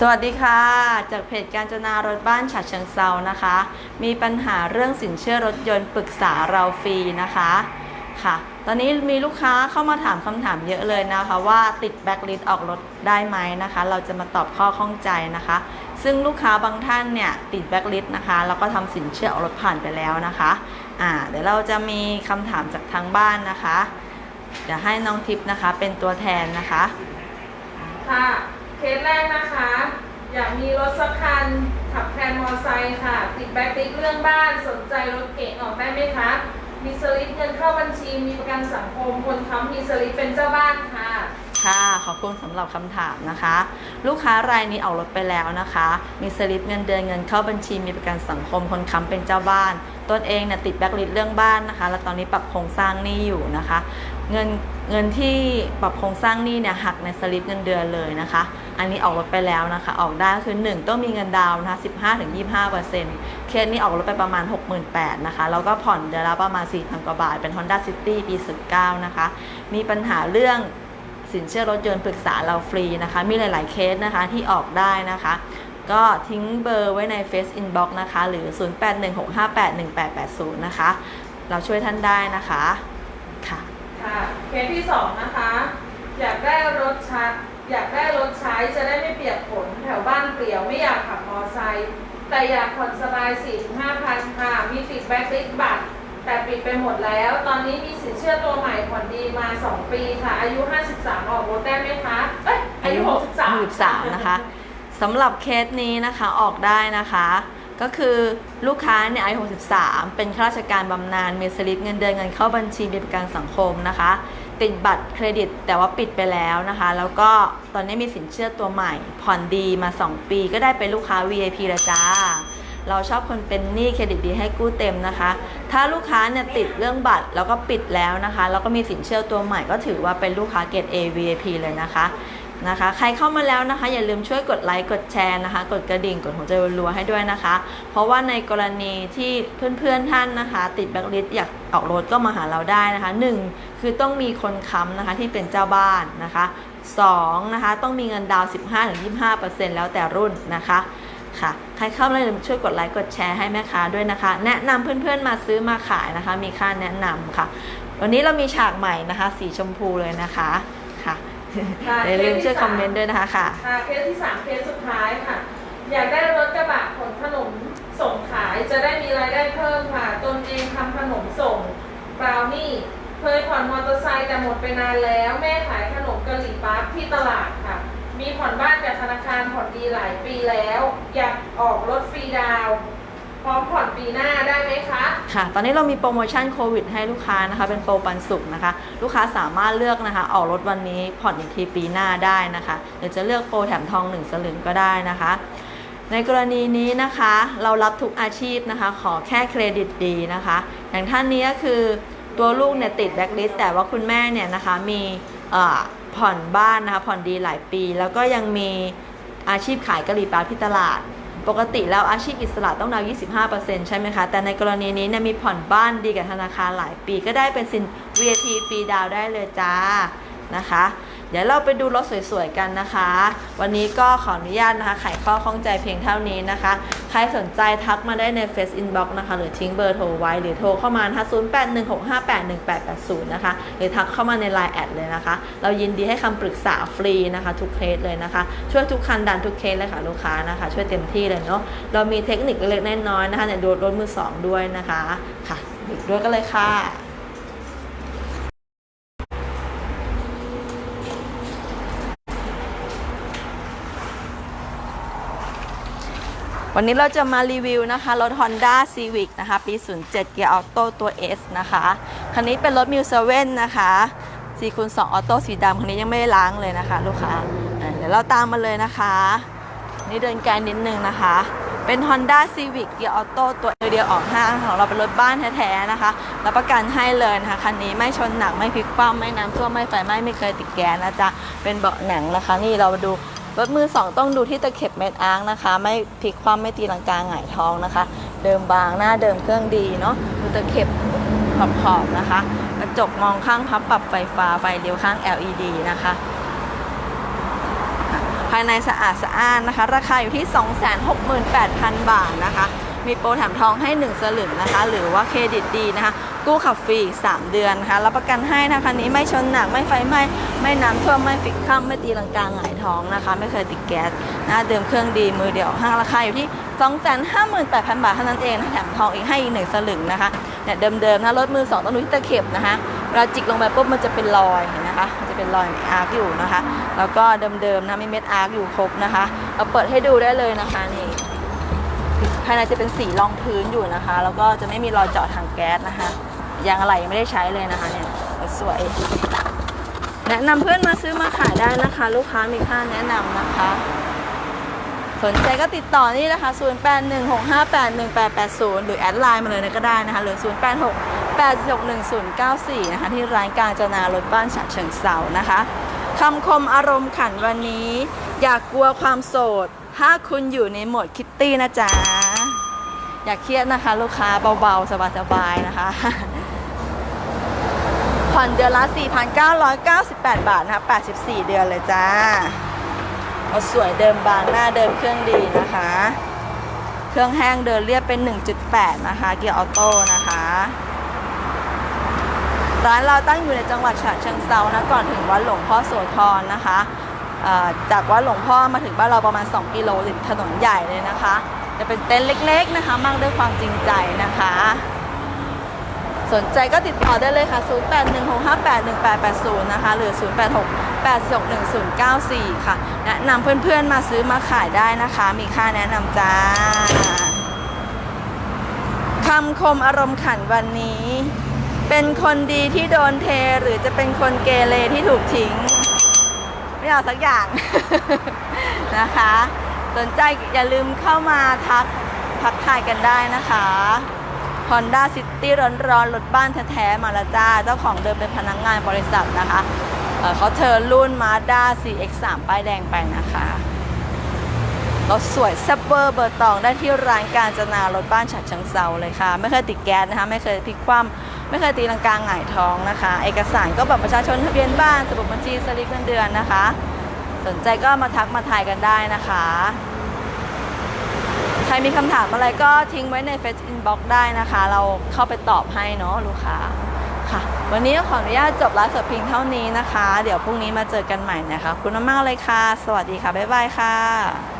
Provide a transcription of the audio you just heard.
สวัสดีค่ะ จากเพจการจนารถบ้านฉะเชิงเซานะคะ มีปัญหาเรื่องสินเชื่อรถยนต์ปรึกษาเราฟรีนะคะค่ะ ตอนนี้มีลูกค้าเข้ามาถามคำถามเยอะเลยนะคะว่าติดแบ็คลิสต์ออกรถได้ไหมนะคะ เราจะมาตอบข้อข้องใจนะคะ ซึ่งลูกค้าบางท่านเนี่ยติดแบ็คลิสต์นะคะ แล้วก็ทำสินเชื่อออกรถผ่านไปแล้วนะคะอ่าเดี๋ยวเราจะมีคำถามจากทางบ้านนะคะเดี๋ยวให้น้องทิพย์นะคะเป็นตัวแทนนะคะค่ะ เคสแรกนะคะ อยากมีรถสักคัน ขับแทนมอไซค์ค่ะ ติดแบ็คลิสต์เรื่องบ้านสนใจรถเก๋งออกได้ไหมคะ มีสลิปเงินเข้าบัญชีมีประกันสังคมคนค้ำมีสลิปเป็นเจ้าบ้านค่ะ ค่ะ ขอบคุณสำหรับคำถามนะคะ ลูกค้ารายนี้ออกรถไปแล้วนะคะ มีสลิปเงินเดือนเงินเข้าบัญชีมีประกันสังคมคนค้ำเป็นเจ้าบ้าน ตนเองเนี่ยติดแบ็คลิสต์เรื่องบ้านนะคะ แล้วตอนนี้ปรับโครงสร้างหนี้อยู่นะคะ เงินเงินที่ปรับโครงสร้างหนี้เนี่ยหักในสลิปเงินเดือนเลยนะคะ อันนี้ออกรถไปแล้วนะคะ ออกได้คือ 1 ต้องมีเงินดาวน์นะคะ15-25%เคสนี้ออกรถไปประมาณ 68,000นะคะ แล้วก็ผ่อนเดือนละประมาณ4,000กว่าบาทเป็น Honda City ปี19นะคะ มีปัญหาเรื่อง สินเชื่อรถยนต์ปรึกษาเราฟรีนะคะ มีหลาย ๆ เคสนะคะที่ออกได้นะคะ ก็ทิ้งเบอร์ไว้ใน Face Inbox นะคะ หรือ 0816581880 นะคะ เราช่วยท่านได้นะคะ ค่ะ ค่ะเคสที่สองนะคะ อยากได้รถชัดอยากได้รถใช้จะได้ไม่เปียกฝนแถวบ้านเปลี่ยวไม่อยากขับมอไซค์แต่อยากผ่อนสบาย 4-5พันค่ะ มีติดแบ็คลิสบัตร แต่ปิดไปหมดแล้ว ตอนนี้มีสินเชื่อตัวใหม่ผ่อนดีมา 2 ปีค่ะ อายุ 53 ออกรถได้ไหมคะ เอ้ย อายุ 63 63 นะคะสำหรับเคสนี้นะคะออกได้นะคะ ก็คือลูกค้าเนี่ยอายุ 63 เป็นข้าราชการบำนาญมีสลิปเงินเดือนเงินเข้าบัญชีมีประกันสังคมนะคะ ติดบัตรเครดิตแต่ว่าปิดไปแล้วนะคะ แล้วก็ตอนนี้มีสินเชื่อตัวใหม่ ผ่อนดีมา 2 ปีก็ได้เป็นลูกค้า VIP แล้วจ้า เราชอบคนเป็นหนี้เครดิตดีให้กู้เต็มนะคะ ถ้าลูกค้าเนี่ยติดเรื่องบัตรแล้วก็ปิดแล้วนะคะ แล้วก็มีสินเชื่อตัวใหม่ก็ถือว่าเป็นลูกค้าเกรด A VIP เลยนะคะนะคะ ใครเข้ามาแล้วนะคะ อย่าลืมช่วยกดไลค์กดแชร์นะคะ กดกระดิ่งกดหัวใจรัวๆให้ด้วยนะคะ เพราะว่าในกรณีที่เพื่อนๆท่านนะคะ ติดแบ็คลิสอยากออกรถก็มาหาเราได้นะคะหนึ่งคือต้องมีคนค้ำนะคะที่เป็นเจ้าบ้านนะคะสองนะคะต้องมีเงินดาวน์15-25%แล้วแต่รุ่นนะคะ ค่ะ ใครเข้ามาเลยช่วยกดไลค์กดแชร์ให้แม่ค้าด้วยนะคะ แนะนำเพื่อนๆมาซื้อมาขายนะคะ มีค่าแนะนำค่ะ วันนี้เรามีฉากใหม่นะคะ สีชมพูเลยนะคะค่ะค่ะอย่าลืมช่วยเคสที่คอมเมนต์ด้วยนะคะค่ะค่ะเคสที่สามเคสสุดท้ายค่ะ อยากได้รถกระบะขนขนมส่งขายจะได้มีรายได้เพิ่มค่ะตนเองทำขนมส่งบราวนี่เคยผ่อนมอเตอร์ไซค์แต่หมดไปนานแล้ว แม่ขายขนมกะหรี่ปั๊บที่ตลาดค่ะ มีผ่อนบ้านกับธนาคารผ่อนดีหลายปีแล้ว อยากออกรถฟรีดาวน์พร้อมผ่อนปีหน้าได้ไหมคะ ค่ะ ตอนนี้เรามีโปรโมชั่นโควิดให้ลูกค้านะคะ เป็นโปรปันสุกนะคะ ลูกค้าสามารถเลือกนะคะ ออกรถวันนี้ผ่อนอีกทีปีหน้าได้นะคะหรือจะเลือกโปรแถมทองหนึ่งสลึงก็ได้นะคะ ในกรณีนี้นะคะ เรารับทุกอาชีพนะคะ ขอแค่เครดิตดีนะคะ อย่างท่านนี้ก็คือตัวลูกเนี่ยติดแบ็คลิสต์แต่ว่าคุณแม่เนี่ยนะคะมีอ ผ่อนบ้านนะคะผ่อนดีหลายปี แล้วก็ยังมีอาชีพขายกะหรี่ปั๊บที่ตลาด ปกติแล้วอาชีพอิสระต้องดาวน์25%ใช่ไหมคะ แต่ในกรณีนี้เนี่ยมีผ่อนบ้านดีกับธนาคารหลายปี ก็ได้เป็นสิน VAT ฟรีดาวได้เลยจ้านะคะ เดี๋ยวเราไปดูรถสวยๆกันนะคะ วันนี้ก็ขออนุญาตนะคะไขข้อข้องใจเพียงเท่านี้นะคะ ใครสนใจทักมาได้ใน Face Inbox นะคะ หรือทิ้งเบอร์โทรไว้ หรือโทรเข้ามานะคะ0816581880 นะคะ หรือทักเข้ามาใน Line แอดเลยนะคะ เรายินดีให้คำปรึกษาฟรีนะคะ ทุกเคสเลยนะคะ ช่วยทุกคันดันทุกเคสเลยค่ะลูกค้านะคะ ช่วยเต็มที่เลยเนาะเรามีเทคนิคเล็กๆน้อยๆนะคะในดูรถมือสองด้วยนะคะค่ะดูด้วยกันเลยค่ะ วันนี้เราจะมารีวิวนะคะรถ Honda Civic นะคะ ปี 07 เกียร์ออโต้ตัว S นะคะ คันนี้เป็นรถมิวเซเว่นนะคะ4คูณ2ออโต้สีดำคันนี้ยังไม่ได้ล้างเลยนะคะ ลูกค้าเดี๋ยวเราตามมาเลยนะคะ นี่เดินไกลนิดนึงนะคะ เป็น Honda Civic เกียร์ออโต้ตัวเดียวออกห้างของเราเป็นรถบ้านแท้ๆนะคะรับประกันให้เลยนะคะคันนี้ไม่ชนหนักไม่พลิกคว่ำไม่น้ำท่วมไม่ไฟไหม้ไม่เคยติดแก๊สนะจ๊ะเป็นเบาะหนังนะคะ นี่เรามาดู รถมือสองต้องดูที่ตะเข็บเม็ดอ้างนะคะ ไม่พลิกคว่ำไม่ตีลังกาหงายท้องนะคะ เดิมบางหน้าเดิมเครื่องดีเนาะดูตะเข็บขอบขอบๆนะคะ กระจกมองข้างพับปรับไฟฟ้าไฟเลี้ยวข้าง LED นะคะ ภายในสะอาดสะอ้านนะคะ ราคาอยู่ที่ 268,000 บาทนะคะ มีโปรแถมทองให้ 1 สลึงนะคะ หรือว่าเครดิตดีนะคะ กู้ขับฟรี 3 เดือนนะคะรับประกันให้นะคะนี้ไม่ชนหนักไม่ไฟไหม้ไม่น้ำท่วมไม่ฟิกข้ามไม่ตีลังกาหงายท้องนะคะ ไม่เคยติดแก๊สนะเดิมเครื่องดีมือเดียวห้างราคาอยู่ที่ 258,000 บาทเท่านั้นเองแถมทองอีกให้อีกหนึ่งสลึงนะคะเนี่ยเดิมๆนะรถมือสองต้องดูที่ตะเข็บนะคะเวลาจิกลงไปปุ๊บมันจะเป็นรอยเห็นนะคะมันจะเป็นรอยอาร์คอยู่นะคะ แล้วก็เดิมๆนะมีเม็ดอาร์คอยู่ครบนะคะ เราเปิดให้ดูได้เลยนะคะนี่ ภายในจะเป็นสีรองพื้นอยู่นะคะ แล้วก็จะไม่มีรอยเจาะถังแก๊สนะคะยางอะไรยังไม่ได้ใช้เลยนะคะเนี่ยสวยแนะนำเพื่อนมาซื้อมาขายได้นะคะ ลูกค้ามีค่าแนะนำนะคะ สนใจก็ติดต่อนี่นะคะ 0816581880 หรือแอดไลน์มาเลยก็ได้นะคะ หรือ 0868611094 นะคะ ที่ร้านกาญจนารถบ้านฉะเชิงเซานะคะคำคมอารมณ์ขันวันนี้ อย่ากกลัวความโสด ถ้าคุณอยู่ในโหมดคิตตี้นะจ๊ะ อย่าเครียดนะคะ ลูกค้าเบาๆ สบายๆ นะคะผ่อนเดือนละ 4,998 บาทนะคะ 84 เดือนเลยจ้าเอาสวยเดิมบางหน้าเดิมเครื่องดีนะคะ เครื่องแห้งเดินเรียบเป็น 1.8 นะคะ เกียร์ออโต้นะคะร้านเราตั้งอยู่ในจังหวัดฉะเชิงเซานะก่อนถึงวัดหลวงพ่อโสธรนะคะ จากวัดหลวงพ่อมาถึงบ้านเราประมาณ 2 กิโลติดถนนใหญ่เลยนะคะ จะเป็นเต็นท์เล็กๆนะคะมากด้วยความจริงใจนะคะ สนใจก็ติดต่อได้เลยค่ะ 0816581880 นะคะ หรือ 0868611094 ค่ะ แนะนำเพื่อนๆมาซื้อมาขายได้นะคะ มีค่าแนะนำจ้าคำคมอารมณ์ขันวันนี้ เป็นคนดีที่โดนเทหรือจะเป็นคนเกเรที่ถูกทิ้ง ไม่เอาสักอย่างนะคะ สนใจอย่าลืมเข้ามาทักทักทายกันได้นะคะ Honda City ร้อนๆรถบ้านแท้ๆมาละจ้า เจ้าของเดิมเป็นพนักงงานบริษัทนะคะเเขาเทิร์นรุ่น Mazda CX3 ป้ายแดงไปนะคะรถสวยแซ่บเวอร์เบอร์ตองได้ที่ร้านการจนารถบ้านฉัดเชิงเซาเลยค่ะ ไม่เคยติดแก๊สนะคะ ไม่เคยพลิกคว่ำไม่เคยตีลังกาหงายท้องนะคะ เอกสารก็แบบประชาชนทะเบียนบ้านสมุดบัญชีสลิปเงินเดือนนะคะ สนใจก็มาทักมาทายกันได้นะคะ ใครมีคำถามอะไรก็ทิ้งไว้ใน Face Inbox ได้นะคะ เราเข้าไปตอบให้เนาะลูกค้าค่ะ วันนี้ขออนุญาตจบไลฟ์สดเพียงเท่านี้นะคะ เดี๋ยวพรุ่งนี้มาเจอกันใหม่นะคะ คุณมากๆเลยค่ะ สวัสดีค่ะ บ๊ายบายค่ะ